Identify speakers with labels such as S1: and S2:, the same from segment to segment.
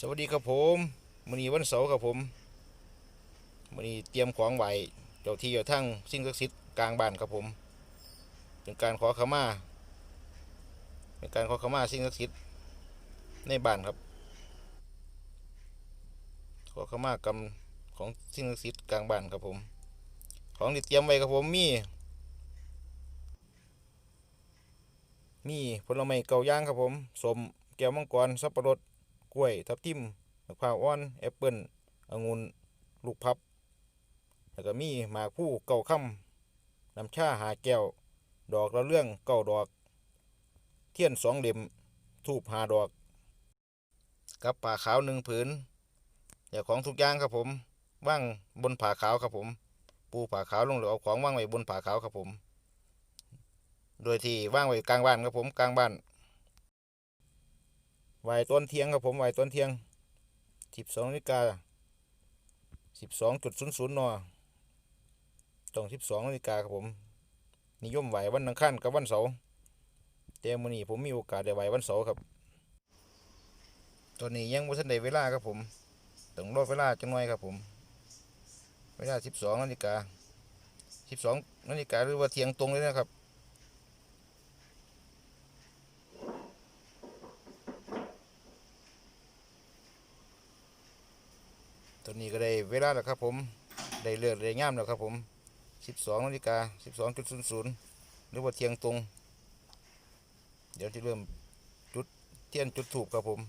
S1: สวัสดีครับผมมื้อนี้วันเสาร์ครับผมมื้อนี้เตรียมของไหวเจ้าที่เจ้าทั้งสิ่งศักดิ์สิทธิ์กลางบ้านครับผม เป็นการขอขมาเป็นการขอขมาสิ่งศักดิ์สิทธิ์ในบ้านครับ ขอขมากรรมของสิ่งศักดิ์สิทธิ์กลางบ้านครับผม ของที่เตรียมไว้ครับผมมี มีผลไม้เก่าย่างครับผมสมแก้วมังกรสับปะรด กล้วย ทับทิมมะพร้าวอ่อน แอปเปิ้ลองุ่นลูกพับ แล้วก็มีหมากผู้เก่าค่ำน้ำชาหาแก้ว ดอกละเรื่องเก้าดอก เทียนสองเล่มทูบหาดอก กับป่าขาวหนึ่งผืนอย่าของทุกอย่างครับผมว่างบนผ่าขาวครับผม ปูผ่าขาวลงแล้วเอาของว่างไว้บนผ่าขาวครับผม โดยที่ว่างไว้กลางบ้านครับผมกลางบ้าน ไหวต้นเทียงครับผมไหวต้นเทียงสิบสองนาฬิกาสิบสองจุดศูนย์ศูนย์นต้องสิบสองนาฬิกาครับผม นิยมไหววันอังคารกับวันเสาร์แต่มื้อนี้ผมมีโอกาสได้ไหววันเสาร์ครับตอนนี้ยังบ่ทันได้เวลาครับผมต้องรอเวลาจังหน่อยครับผม เวลาสิบสองนาฬิกาสิบสองนาฬิกาหรือว่าเที่ยงตรงเลยนะครับ ตัวนี้ก็ได้เวลาแล้วครับผมได้เลือกได้ง่ามแล้วครับผม 12นาฬิกา12.00 หรือว่าเที่ยงตรง เดี๋ยวที่เริ่มจุดเทียนจุดถูกครับผม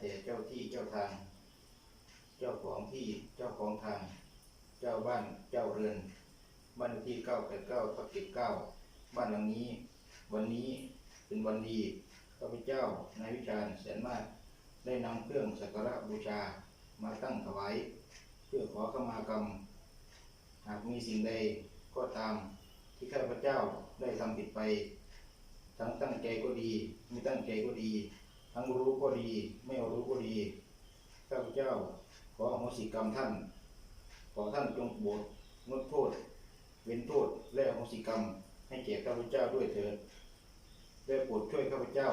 S1: ข้าแต่เจ้าที่เจ้าทาง เจ้าของที่เจ้าของทาง เจ้าบ้านเจ้าเรือนบ้านที่เก้าแปดเก้าทับเจ็ดเก้าบ้านหลังนี้ วันนี้เป็นวันดีข้าพเจ้านายวิชาญแสนมาก ได้นำเครื่องสักการะบูชามาตั้งถวายเพื่อขอขมากรรม หากมีสิ่งใดก็ตามที่ข้าพเจ้าได้ทำผิดไป ทั้งตั้งใจก็ดี ไม่ตั้งใจก็ดี ทั้งรู้ก็ดี ไม่รู้ก็ดีข้าพเจ้า ขออโหสิกรรมท่าน ขอท่านจงโปรดงดโทษ เว้นโทษและอโหสิกรรม ให้แก่ข้าพเจ้าด้วยเถิดได้โปรดช่วยข้าพเจ้า